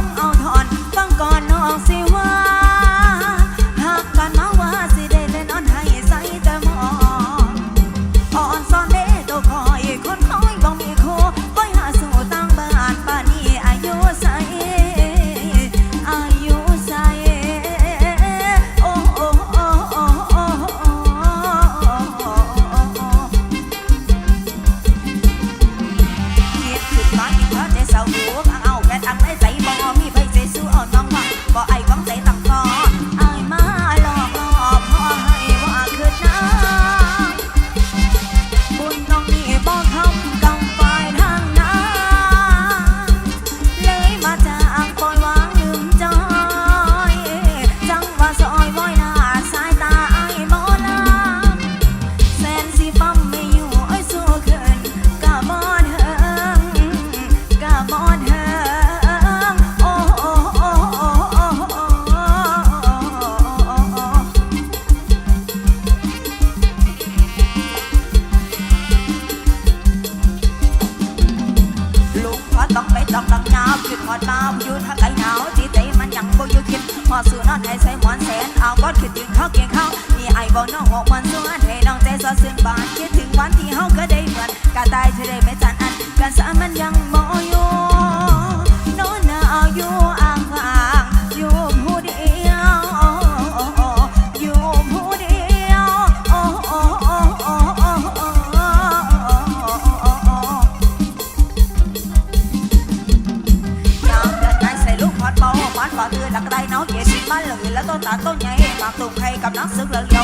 งเอาถอนฟังก่อนน้องสิว่าหากกันมาว่าสดเล่นอนให้ใส่แต่มองอ่อนซ่อนเด้ตัวคอยคนคอยบ่มีโคบ่าสู่ตั้งบานปานนี้อายุใสอายุใสโอ้โอ้โอ้โอ้โอ้โอ้เฮ็ดขึ้นมาอีกแล้วแต่เศร้าหัว หอดลาวอยู่ทางไกลหนาวจีใจมันยังบ่อยู่คิดพอสู่นอนให้ใส่หมอนแสนเอาบอดคิดถึงเขาเกี่ยงเขามีไอ้บ่น้องหกมันสวนให้น้องใจสอดซึ้งบานคิดถึงวันที่เฮาเคยได้เหมือนกาตายเธอได้ไม่จันอันกันสามันยัง ฝากเตือหลักได้เนาะเย็นมาเลยแล้วต้นตาต้นใหญ่ปากตุ่มใครกับนักซึกเหลือ